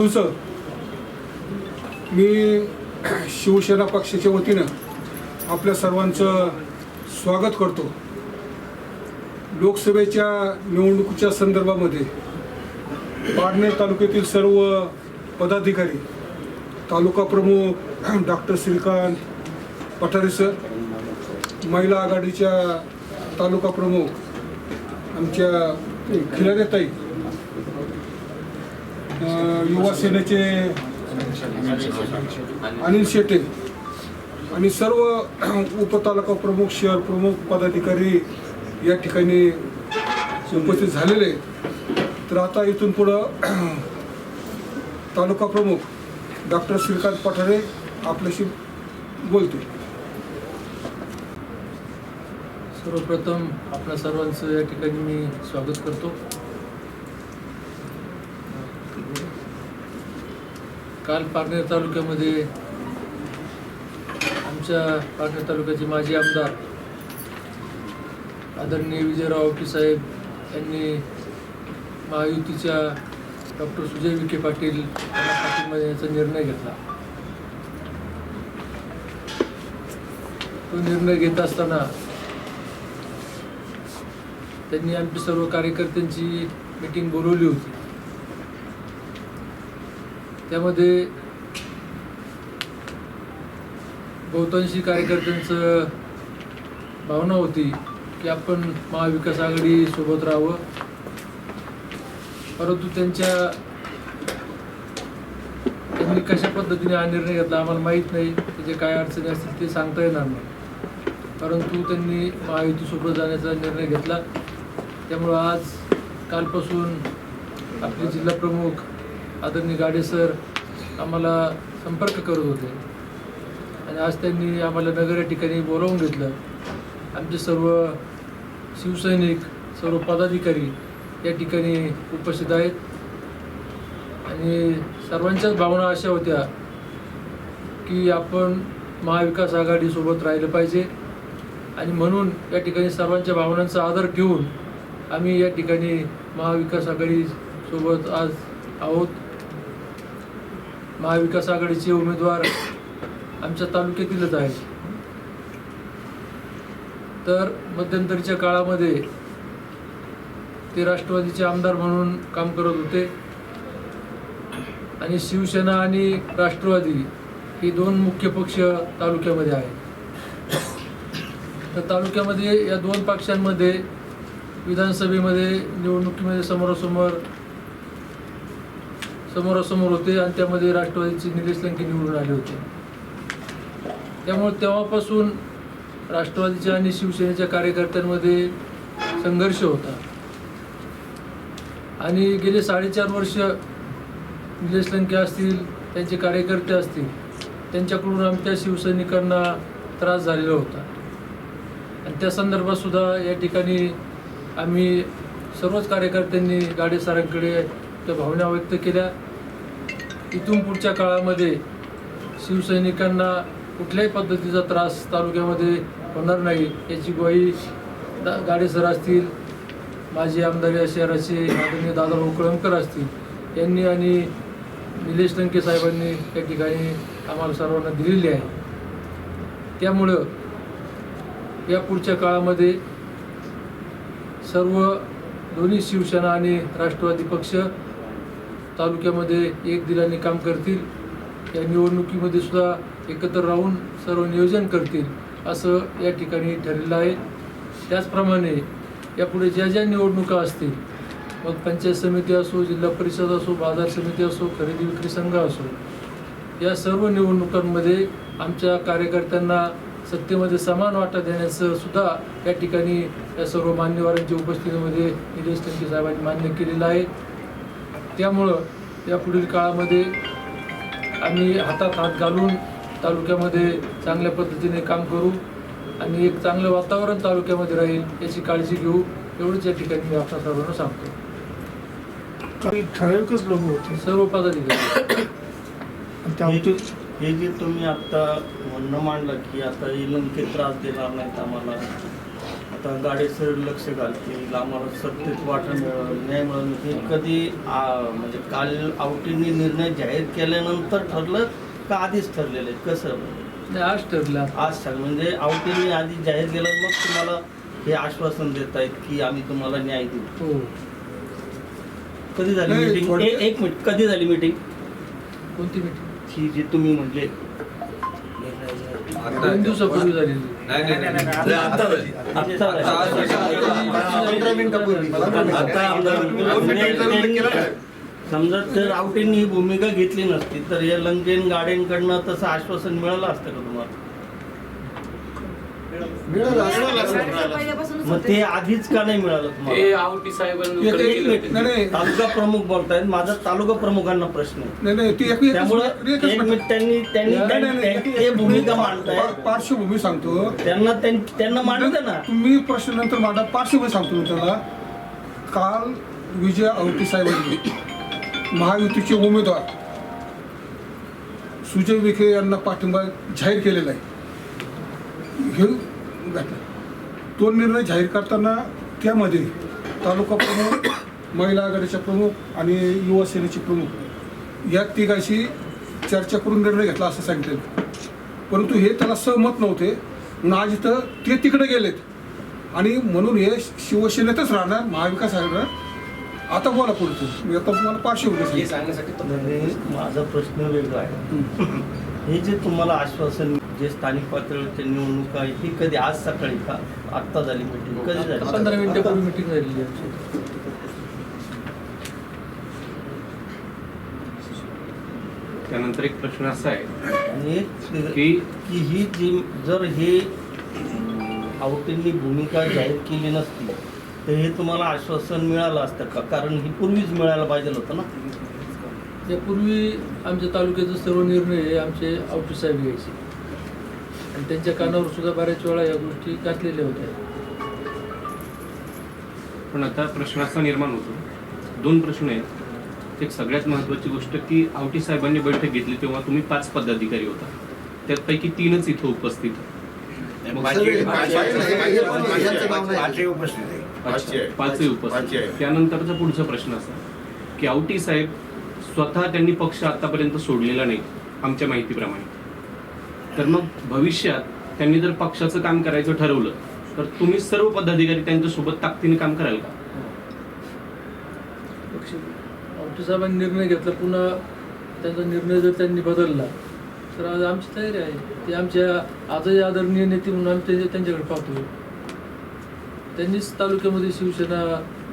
Sir मी शिवसेना पक्षाच्या वतीनं आपल्या सर्वांचं स्वागत करतो. लोकसभेच्या निवडणुकीच्या संदर्भामध्ये पारनेर तालुक्यातील सर्व पदाधिकारी तालुका प्रमुख डॉक्टर श्रीकांत पठारे सर महिला आघाडीच्या तालुका प्रमुख आमच्या खिलारेताई युवा सेनेचे अनिल शेटे आणि सर्व उपतालुका प्रमुख शहर प्रमुख पदाधिकारी या ठिकाणी उपस्थित झालेले आहेत. तर आता इथून पुढं तालुका प्रमुख डॉक्टर श्रीकांत पठारे आपल्याशी बोलते सर्वप्रथम आपल्या सर्वांचं या ठिकाणी मी स्वागत करतो काल पारनेर तालुक्यामध्ये आमच्या पारनेर तालुक्याचे माजी आमदार आदरणीय विजयराव औटी साहेब यांनी महायुतीच्या डॉक्टर सुजय विखे पाटील यांना पाठिंबा देण्याचा निर्णय घेतला. तो निर्णय घेत असताना त्यांनी आमच्या सर्व कार्यकर्त्यांची मीटिंग बोलवली होती. त्यामध्ये बहुतांशी कार्यकर्त्यांचं भावना होती की आपण महाविकास आघाडी सोबत राहावं. परंतु त्यांच्या त्यांनी कशा पद्धतीने हा निर्णय घेतला आम्हाला माहीत नाही. त्याचे काय अडचणी असतील ते सांगता येणार नाही. परंतु त्यांनी महायुतीसोबत जाण्याचा निर्णय घेतला. त्यामुळं आज कालपासून आपले जिल्हा प्रमुख आदरणीय गाडे सर आम्हाला संपर्क करत होते. आणि आज त्यांनी आम्हाला नगर या ठिकाणी बोलावून घेतलं. आमचे सर्व शिवसैनिक सर्व पदाधिकारी या ठिकाणी उपस्थित आहेत. आणि सर्वांच्याच भावना अशा होत्या की आपण महाविकास आघाडीसोबत राहिलं पाहिजे. आणि म्हणून या ठिकाणी सर्वांच्या भावनांचा आदर ठेवून आम्ही या ठिकाणी महाविकास आघाडीसोबत आज आहोत. महाविकास आघाडीचे उमेदवार आमच्या तालुक्यातीलच आहेत. तर मध्यंतरीच्या काळामध्ये ते राष्ट्रवादीचे आमदार म्हणून काम करत होते. आणि शिवसेना आणि राष्ट्रवादी ही दोन मुख्य पक्ष तालुक्यामध्ये आहेत. तर तालुक्यामध्ये या दोन पक्षांमध्ये विधानसभेमध्ये निवडणुकीमध्ये समोरासमोर समोरासमोर होते आणि त्यामध्ये राष्ट्रवादीचे निलेश लंके निवडून आले होते. त्यामुळे तेव्हापासून राष्ट्रवादीच्या आणि शिवसेनेच्या कार्यकर्त्यांमध्ये संघर्ष होता. आणि गेले साडेचार वर्ष निलेश लंके असतील त्यांचे कार्यकर्ते असतील त्यांच्याकडून आमच्या शिवसैनिकांना त्रास झालेला होता. आणि त्या संदर्भातसुद्धा या ठिकाणी आम्ही सर्वच कार्यकर्त्यांनी गाडेसारांकडे त्या भावना व्यक्त केल्या. इथून पुढच्या काळामध्ये शिवसैनिकांना कुठल्याही पद्धतीचा त्रास तालुक्यामध्ये होणार नाही याची ग्वाही दा गाडेसर असतील माजी आमदार या शहराचे आदरणीय दादा कळमकर असतील यांनी आणि निलेश लंके साहेबांनी त्या ठिकाणी आम्हाला सर्वांना दिलेली आहे. त्यामुळं या पुढच्या काळामध्ये सर्व दोन्ही शिवसेना आणि राष्ट्रवादी पक्ष तालुक्यामध्ये एक दिलाने काम करतील. या निवडणुकीमध्ये सुद्धा एकत्र राहून सर्व नियोजन करतील असं या ठिकाणी ठरलेलं आहे. त्याचप्रमाणे यापुढे ज्या ज्या निवडणुका असतील मग पंचायत समिती असो जिल्हा परिषद असो बाजार समिती असो खरेदी विक्री संघ असो या सर्व निवडणुकांमध्ये आमच्या कार्यकर्त्यांना सत्तेमध्ये समान वाटा देण्याचं सुद्धा या ठिकाणी या सर्व मान्यवरांच्या उपस्थितीमध्ये निलेश लंके साहेबांनी मान्य केलेलं आहे. त्यामुळं या पुढील काळामध्ये आम्ही हातात हात घालून तालुक्यामध्ये चांगल्या पद्धतीने काम करू आणि एक चांगलं वातावरण तालुक्यामध्ये राहील याची काळजी घेऊ. एवढंच या ठिकाणी मी आपल्या सर्वांना सांगतो. काही ठराविकच लोक होते. सर्व पदाधिकारी. हे जे- तुम्ही आता म्हणणं मांडलं की आता हे लंके त्रास देणार नाहीत आम्हाला. आता गाडीसर लक्ष घालतील आम्हाला सत्तेत वाटा मिळालं. न्याय मिळालं हे कधी आ, म्हणजे काल आवटींनी निर्णय जाहीर केल्यानंतर ठरलं का आधीच ठरलेलं आहे? कसं? नाही, आज ठरला. आज ठरलं. म्हणजे आवटींनी आधी जाहीर केलं मग तुम्हाला हे आश्वासन देत आहेत की आम्ही तुम्हाला न्याय देऊ. हो. कधी झाली मीटिंग एक मिनिट. कधी झाली मीटिंग कोणती मीटिंग ही जी तुम्ही म्हटले दोन दिवसापूर्वी झालेली नाही नाही नाही, नाही आता झाली. आत्ता आज झाली. पंधरा मिनिटापूर्वी. आता आमदार- त्यांनी- समजा जर आवटींनी ही भूमिका घेतली नसती तर या लंकेन गाड्यांकडनं तसं आश्वासन मिळालं असतं का तुम्हाला? मग. ते आधीच का नाही मिळालं ते तुम्हाला आवटी साहेबांनी एक- कडे एक केलं मिनिट. होतं. नाही नाही. तालुका प्रमुख बोलतायत. माझा तालुका प्रमुखांना प्रश्न आहे. नाही नाही ती एक- एकच त्यामुळे मिनिट- एकच एक मिनिट. मिनिट. त्यांनी त्यांनी नाही, नाही, नाही, त्यां- एक- ते एक- भूमिका पा- मांडतायत पार्श्वभूमी सांगतो. त्यांना त्यां- त्यांना मांडू दे ना. तुम्ही प्रश्न नंतर मांडा. पार्श्वभूमी सांगतो मी त्याला. काल विजय आवटी साहेबांनी महायुतीचे उमेदवार सुजय विखे यांना पाठिंबा जाहीर केलेला आहे. हे घटना. तो निर्णय जाहीर करताना त्यामध्ये तालुका प्रमुख महिला आघाडीच्या प्रमुख आणि युवा सेनेचे प्रमुख या तिघाशी चर्चा करून निर्णय घेतला असं सांगितलं. परंतु हे त्याला सहमत नव्हते. म्हणून आज इथं ते तिकडे गेलेत. आणि म्हणून हे शिवसेनेतच राहणार महाविकास आघाडीवर आता बोला पुढचं मी आता तुम्हाला पार्श्वभूमी. नाही, माझा प्रश्न वेगळा आहे. हे जे तुम्हाला आश्वासन जे स्थानिक पातळीवरच्या निवडणुका आहे ही कधी आज सकाळी का आत्ता झाली मीटिंग कधी झाली? पंधरा मिनिटापूर्वी मीटिंग झालेली आमची. त्यानंतर एक प्रश्न असा आहे की की ही जी जर हे आवटींनी भूमिका जाहीर केली नसती तर हे तुम्हाला आश्वासन मिळालं असतं का? कारण ही पूर्वीच मिळायला पाहिजे होतं ना? त्यापूर्वी आमच्या तालुक्याचे सर्व निर्णय हे आमचे आवटी साहेब घ्यायचे. आणि त्यांच्या कानावर सुद्धा बऱ्याच वेळा या गोष्टी घातलेल्या होत्या. पण आता प्रश्न असा निर्माण होतो. दोन प्रश्न आहेत. एक सगळ्यात महत्वाची गोष्ट की आवटी साहेबांनी बैठक घेतली तेव्हा तुम्ही पाच पदाधिकारी होता. त्यापैकी तीनच इथं उपस्थित. पाचही उपस्थित. त्यानंतरचा पुढचा प्रश्न असा की आवटी साहेब स्वतः त्यांनी पक्ष आतापर्यंत सोडलेला नाही आमच्या माहितीप्रमाणे. तर मग भविष्यात त्यांनी जर पक्षाचं काम करायचं ठरवलं तर तुम्ही सर्व पदाधिकारी त्यांच्यासोबत ताकदीने काम कराल का? पक्ष साहेबांनी निर्णय घेतला पुन्हा त्यांचा निर्णय जर त्यांनी बदलला तर आज आमची तयारी आहे. ते आमच्या आजही आदरणीय नेते म्हणून आम्ही त्यांच्या- त्यांच्याकडे पाहतो त्यांनीच तालुक्यामध्ये शिवसेना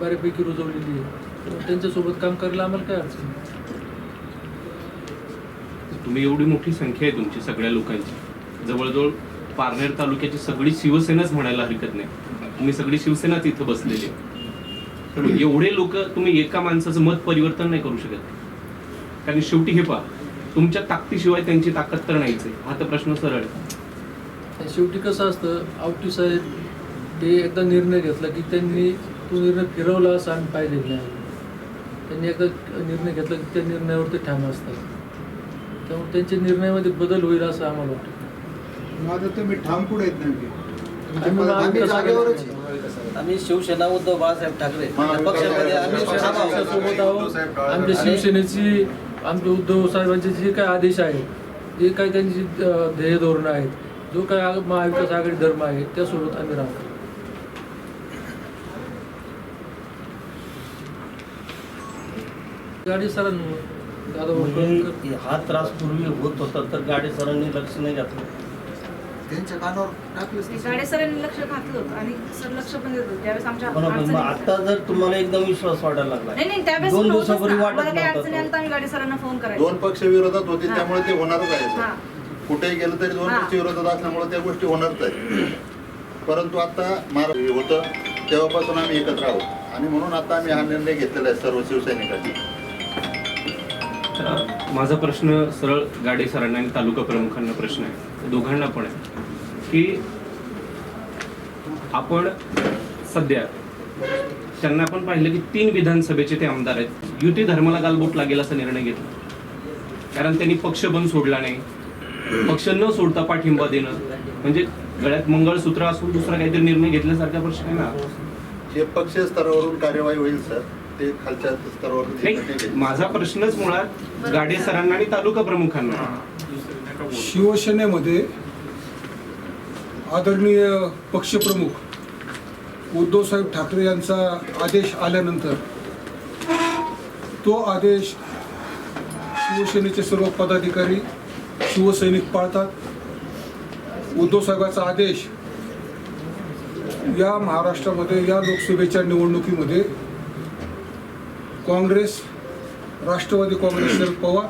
बऱ्यापैकी रुजवलेली आहे. त्यांच्यासोबत काम करायला आम्हाला काय अडचण? नाही. तुम्ही एवढी मोठी संख्या आहे तुमची सगळ्या लोकांची. जवळजवळ पारनेर तालुक्याची सगळी शिवसेनाच म्हणायला हरकत नाही. तुम्ही सगळी शिवसेनाच इथं बसलेली आहे. तर एवढे लोक तुम्ही एका माणसाचं मत परिवर्तन नाही करू शकत. कारण शेवटी हे पहा तुमच्या ताकदीशिवाय त्यांची ताकद तर नाहीच आहे. हा तर प्रश्न सरळ आहे. शेवटी कसं असतं आवटी साहेब ते एकदा निर्णय घेतला की त्यांनी तो निर्णय फिरवला असं आम्ही पाहिजे नाही. त्यांनी एकदा निर्णय घेतला की त्या निर्णयावर ते ठाम असतात. त्यामुळे त्यांच्या निर्णयामध्ये बदल होईल असं आम्हाला वाटतं. माझं तुम्ही ठाम पुढे येत नाही आम्ही शिवसेना उद्धव बाळासाहेब ठाकरे. पक्षामध्ये आम्ही आहोत. आमच्या शिवसेनेची आमचे उद्धव साहेबांचे जे काही आदेश आहेत जे काही त्यांची ध्येय धोरणं आहेत जो काही महाविकास आघाडी धर्म आहे त्यासोबत आम्ही राहतो गाडी वडकर म्हणजे हा त्रास पूर्वी होत होता तर गाडी सरांनी लक्ष नाही घातलं त्यांच्या कानावर नाही. गाडे सरांनी लक्ष घातलं होतं आणि सर लक्ष पण देत होते त्यावेळेस आमच्या बरोबर मग. आता जर तुम्हाला एकदम विश्वास वाटायला लागला नाही नाही त्यावेळेस दोन नव्हतंच दिवसापूर्वी ना. वाटत मला काही नव्हता अडचणी तो. आल्या तर आम्ही गाडे सरांना फोन करायचो दोन पक्ष विरोधात होते हा. त्यामुळे ते होणारच आहे हा सर. कुठेही गेलं तरी दोन हा. पक्ष विरोधात असल्यामुळे त्या गोष्टी होणारच आहेत परंतु आता महाराज होतं तेव्हापासून आम्ही एकत्र आहोत आणि म्हणून आता आम्ही हा निर्णय घेतलेला आहे सर्व शिवसैनिकांनी माझा प्रश्न सरळ गाडे सरांना आणि तालुका प्रमुखांना प्रश्न आहे. दोघांना पण आहे. की आपण सध्या त्यांना आपण पाहिलं की तीन विधानसभेचे ते आमदार आहेत. युती धर्माला गालबोट लागेल असा निर्णय घेतला. कारण त्यांनी पक्ष पण सोडला नाही. पक्ष न सोडता पाठिंबा देणं. म्हणजे गळ्यात मंगळसूत्र असून दुसरा काहीतरी निर्णय घेतल्यासारखा प्रश्न आहे ना? हे पक्ष स्तरावरून कार्यवाही होईल सर. ते खालच्या घेतील. माझा प्रश्नच मुळात गाडे सरांना आणि तालुका प्रमुखांना. शिवसेनेमध्ये आदरणीय पक्षप्रमुख उद्धवसाहेब ठाकरे यांचा आदेश आल्यानंतर तो आदेश शिवसेनेचे सर्व पदाधिकारी शिवसैनिक पाळतात. उद्धवसाहेबाचा आदेश या महाराष्ट्रामध्ये या लोकसभेच्या निवडणुकीमध्ये काँग्रेस राष्ट्रवादी काँग्रेस शरद पवार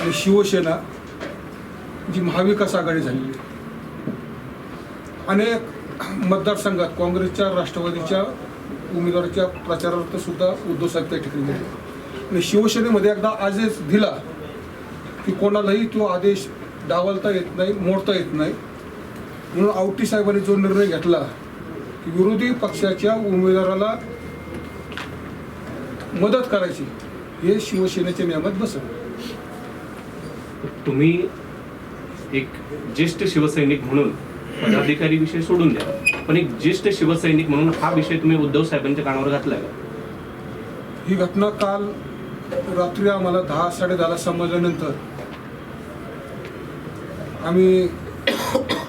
आणि शिवसेना जी महाविकास आघाडी झालेली आहे. अनेक मतदारसंघात काँग्रेसच्या राष्ट्रवादीच्या उमेदवाराच्या प्रचारार्थ सुद्धा उद्धवसाहेब त्या ठिकाणी गेले आणि शिवसेनेमध्ये एकदा आदेश दिला की कोणालाही तो आदेश डावलता येत नाही मोडता येत नाही. म्हणून आवटी साहेबांनी जो निर्णय घेतला की विरोधी पक्षाच्या उमेदवाराला मदत करायची. हे शिवसेनेच्या नियमात बसत तुम्ही एक ज्येष्ठ शिवसैनिक म्हणून पदाधिकारी विषय सोडून द्या. पण एक ज्येष्ठ शिवसैनिक म्हणून हा विषय तुम्ही उद्धव साहेबांच्या कानावर घातलाय का? ही घटना काल रात्री आम्हाला दहा साडेदहाला समजल्यानंतर आम्ही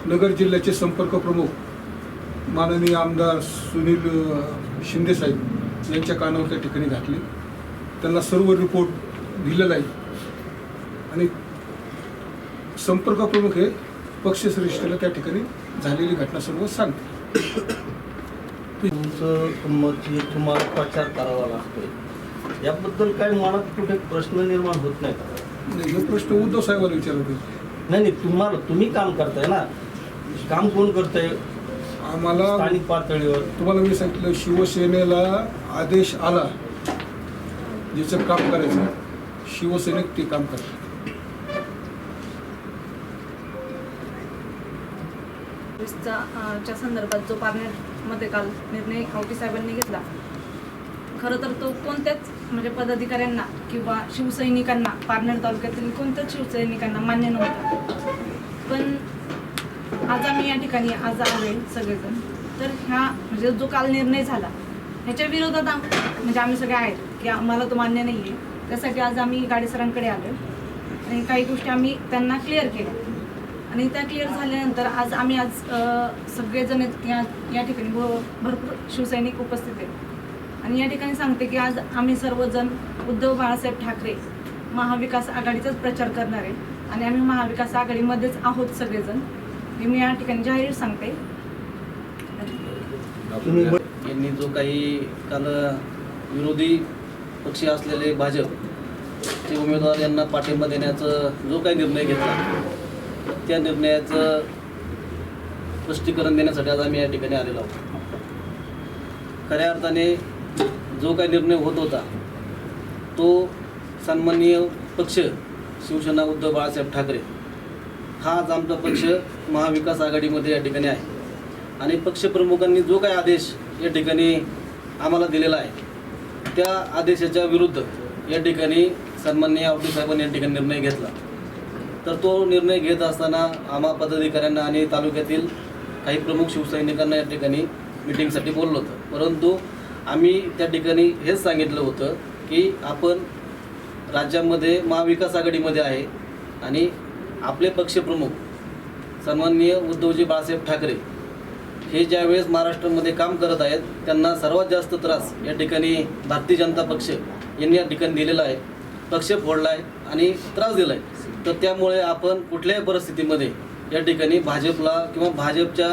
नगर जिल्ह्याचे संपर्क प्रमुख माननीय आमदार सुनील शिंदे साहेब यांच्या कानावर त्या ठिकाणी घातले. त्यांना सर्व रिपोर्ट दिलेला आहे. आणि संपर्क प्रमुख हे पक्षश्रेष्ठीला त्या ठिकाणी झालेली घटना सर्व सांगते तुमचं मत हे तुम्हाला प्रचार करावा लागतोय. याबद्दल काय मनात कुठे प्रश्न निर्माण होत नाही का? हे प्रश्न उद्धव साहेबांना विचारत होते. नाही नाही तुम्हाला तुम्ही काम करताय ना. काम कोण करताय? आम्हाला स्थानिक पातळीवर. तुम्हाला मी सांगितलं शिवसेनेला आदेश आला ज्याचं काम करायचं शिवसैनिक ते काम करतात. अं, च्या संदर्भात जो पार्लमेंटमध्ये काल निर्णय आवटी साहेबांनी घेतला खरं तर तो कोणत्याच म्हणजे पदाधिकाऱ्यांना किंवा शिवसैनिकांना पारनेर तालुक्यातील कोणत्याच शिवसैनिकांना मान्य नव्हता. पण आज आम्ही या ठिकाणी आज आलोय सगळेजण. तर ह्या म्हणजे जो काल निर्णय झाला ह्याच्या विरोधात म्हणजे आम्ही सगळे आहेत की आम्हाला तो मान्य नाही आहे त्यासाठी आज आम्ही गाडी सरांकडे आलो आणि काही गोष्टी आम्ही त्यांना क्लिअर केल्या. आणि त्या क्लिअर झाल्यानंतर आज आम्ही आज सगळेजण या या ठिकाणी भ- भरपूर शिवसैनिक उपस्थित आहेत. आणि या ठिकाणी सांगते की आज आम्ही सर्वजण उद्धव बाळासाहेब ठाकरे महाविकास आघाडीचाच प्रचार करणार आहे. आणि आम्ही महाविकास आघाडीमध्येच आहोत सगळेजण. हे मी या ठिकाणी जाहीर सांगते. तुम्ही यांनी जो काही काल विरोधी पक्षी असलेले भाजप चे उमेदवार यांना पाठिंबा देण्याचा जो काही निर्णय घेतला त्या निर्णयाचं स्पष्टीकरण देण्यासाठी आज आम्ही या ठिकाणी आलेलो आहोत. खऱ्या अर्थाने जो काही निर्णय होत होता तो सन्माननीय पक्ष शिवसेना उद्धव बाळासाहेब ठाकरे हा आज आमचा पक्ष महाविकास आघाडीमध्ये या ठिकाणी आहे. आणि पक्षप्रमुखांनी जो काही आदेश या ठिकाणी आम्हाला दिलेला आहे त्या आदेशाच्या विरुद्ध या ठिकाणी सन्मान्य आवटी साहेबांनी या ठिकाणी निर्णय घेतला. तर तो निर्णय घेत असताना आम्हा पदाधिकाऱ्यांना आणि तालुक्यातील काही प्रमुख शिवसैनिकांना या ठिकाणी मिटिंगसाठी बोललो होतं. परंतु आम्ही त्या ठिकाणी हेच सांगितलं होतं की आपण राज्यामध्ये महाविकास आघाडीमध्ये आहे आणि आपले पक्षप्रमुख सन्माननीय उद्धवजी बाळासाहेब ठाकरे हे ज्यावेळेस महाराष्ट्रामध्ये काम करत आहेत त्यांना सर्वात जास्त त्रास या ठिकाणी भारतीय जनता पक्ष यांनी या ठिकाणी दिलेला आहे. पक्ष फोडला आहे आणि त्रास दिला आहे तर त्यामुळे आपण कुठल्याही परिस्थितीमध्ये या ठिकाणी भाजपला किंवा भाजपच्या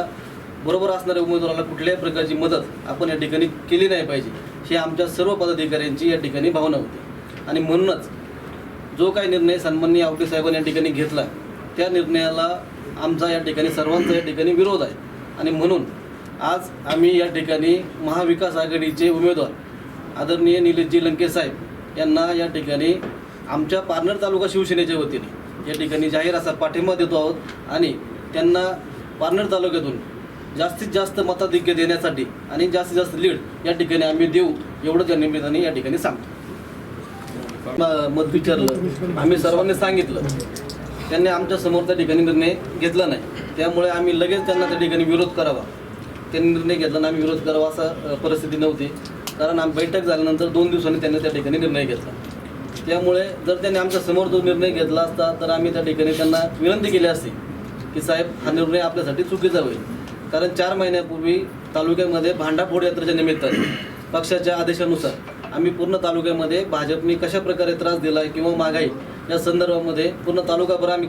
बरोबर असणाऱ्या उमेदवाराला कुठल्याही प्रकारची मदत आपण या ठिकाणी केली नाही पाहिजे हे आमच्या सर्व पदाधिकाऱ्यांची या ठिकाणी भावना होती. आणि म्हणूनच जो काही निर्णय सन्माननीय आवटे साहेबांनी या ठिकाणी घेतला त्या निर्णयाला आमचा या ठिकाणी सर्वांचा या ठिकाणी विरोध आहे. आणि म्हणून आज आम्ही या ठिकाणी महाविकास आघाडीचे उमेदवार आदरणीय निलेशजी लंके साहेब यांना या ठिकाणी आमच्या पारनेर तालुका शिवसेनेच्या वतीने या ठिकाणी जाहीर असा पाठिंबा देतो आहोत. आणि त्यांना पारनेर तालुक्यातून जास्तीत जास्त मताधिक्य देण्यासाठी आणि जास्तीत जास्त लीड या ठिकाणी आम्ही देऊ एवढं त्या निमित्ताने या ठिकाणी सांगतो. मत विचारलं. आम्ही सर्वांनी सांगितलं. त्यांनी आमच्यासमोर त्या ठिकाणी निर्णय घेतला नाही. त्यामुळे आम्ही लगेच त्यांना त्या ठिकाणी विरोध करावा. त्यांनी निर्णय घेतला आणि आम्ही विरोध करावा असा परिस्थिती नव्हती. कारण आम बैठक झाल्यानंतर दोन दिवसांनी त्यांनी त्या ठिकाणी निर्णय घेतला. त्यामुळे जर त्यांनी आमच्यासमोर जो निर्णय घेतला असता तर आम्ही त्या ठिकाणी त्यांना विनंती केली असती की साहेब हा निर्णय आपल्यासाठी चुकीचा होईल. कारण चार महिन्यापूर्वी तालुक्यामध्ये भांडाफोड यात्रेच्या निमित्ताने पक्षाच्या आदेशानुसार आम्ही पूर्ण तालुक्यामध्ये भाजपने कशा प्रकारे त्रास दिला आहे किंवा महागाई या संदर्भामध्ये पूर्ण तालुकाभर आम्ही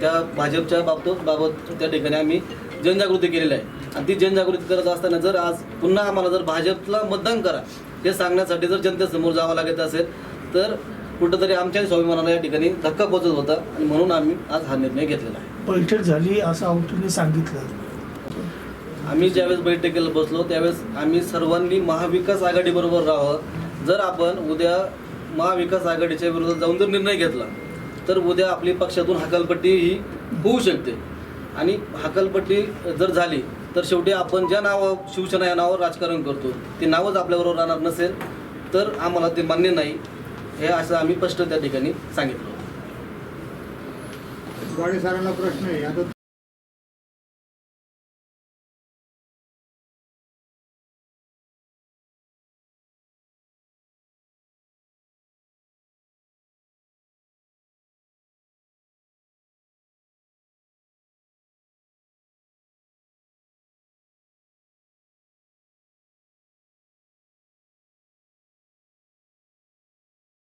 त्या भाजपच्या बाबत बाबत त्या ठिकाणी आम्ही जनजागृती केलेली आहे. आणि ती जनजागृती करत असताना जर आज पुन्हा आम्हाला जर भाजपला मतदान करा हे सांगण्यासाठी जर जनतेसमोर जावं लागत असेल तर कुठंतरी आमच्या स्वाभिमानाला या ठिकाणी धक्का पोचत होता आणि म्हणून आम्ही आज हा निर्णय घेतलेला आहे. बैठक झाली असं आवटीने सांगितलं. आम्ही ज्यावेळेस बैठकीला बसलो त्यावेळेस आम्ही सर्वांनी महाविकास आघाडीबरोबर राहावं. जर आपण उद्या महाविकास आघाडीच्या विरोधात जाऊन जर निर्णय घेतला तर उद्या आपली पक्षातून हकालपट्टी ही होऊ शकते. आणि हकालपट्टी जर झाली तर शेवटी आपण ज्या नावावर शिवसेना या नावावर राजकारण करतो ते नावच आपल्याबरोबर राहणार नसेल तर आम्हाला ते मान्य नाही हे असं आम्ही स्पष्ट त्या ठिकाणी सांगितलं. सरांना प्रश्न आहे. आता